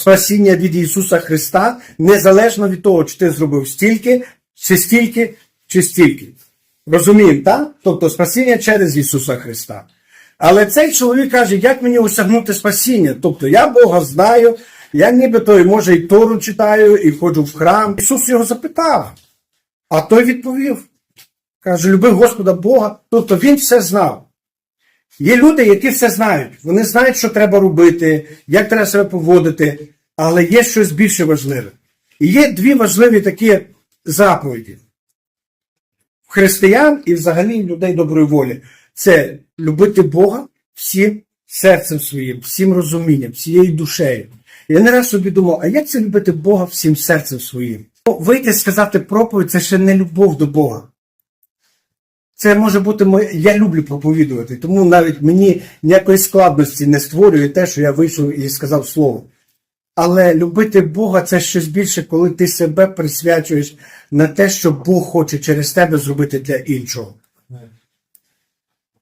спасіння від Ісуса Христа, незалежно від того, чи ти зробив стільки, чи стільки, чи стільки. Розуміємо, так? Тобто спасіння через Ісуса Христа. Але цей чоловік каже, як мені осягнути спасіння? Тобто я Бога знаю, я нібито і може і Тору читаю, і ходжу в храм. Ісус його запитав, а той відповів. Каже, люби Господа Бога. Тобто він все знав. Є люди, які все знають. Вони знають, що треба робити, як треба себе поводити, але є щось більше важливе. І є дві важливі такі заповіді в християн і взагалі людей доброї волі. Це любити Бога всім серцем своїм, всім розумінням, всією душею. Я не раз собі думав, а як це любити Бога всім серцем своїм? Вийти сказати проповідь це ще не любов до Бога. Це може бути моє. Я люблю проповідувати, тому навіть мені ніякої складності не створює те, що я вийшов і сказав слово. Але любити Бога це щось більше, коли ти себе присвячуєш на те, що Бог хоче через тебе зробити для іншого.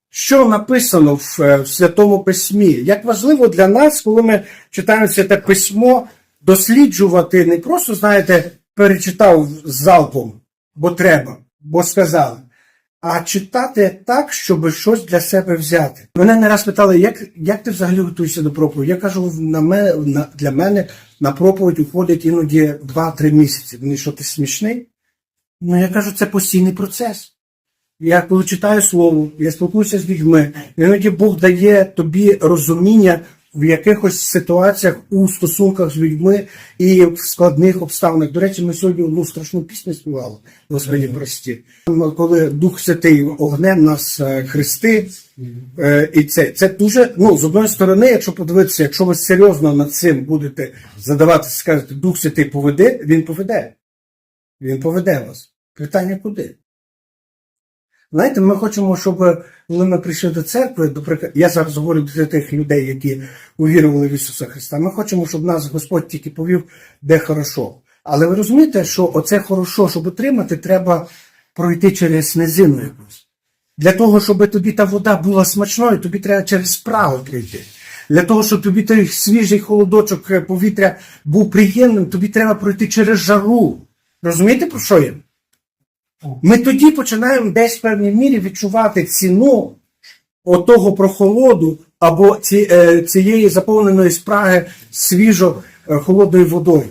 Що написано в, е, в Святому Письмі? Як важливо для нас, коли ми читаємо Святе Письмо, досліджувати не просто, знаєте, перечитав залпом, бо треба, бо сказали, а читати так, щоб щось для себе взяти. Мене не раз питали, як, як ти взагалі готуєшся до проповіді? Я кажу, на мене, на, для мене на проповідь уходить іноді 2-3 місяці. Вони що ти смішний? Ну, я кажу, це постійний процес. Я коли читаю слово, я спілкуюся з людьми, іноді Бог дає тобі розуміння в якихось ситуаціях у стосунках з людьми і в складних обставинах. До речі, ми сьогодні одну страшну пісню співали, Господі прості. Коли Дух Святий огнем нас е, хрести, е, і це, це дуже, ну, з одної сторони, якщо подивитися, якщо ви серйозно над цим будете задавати, скажете, Дух Святий поведе, він поведе. Він поведе вас. Питання куди? Знаєте, ми хочемо, щоб коли ми прийшли до церкви, до прик- я зараз говорю до тих людей, які увірували в Ісуса Христа. Ми хочемо, щоб нас Господь тільки повів, де хорошо. Але ви розумієте, що оце хорошо, щоб отримати, треба пройти через низину якусь. Для того, щоб тобі та вода була смачною, тобі треба через спрагу прийти. Для того, щоб тобі той свіжий холодочок повітря був приємним, тобі треба пройти через жару. Розумієте, про що я? Ми тоді починаємо десь в певній мірі відчувати ціну отого прохолоду або е, цієї заповненої спраги свіжо е, холодною водою.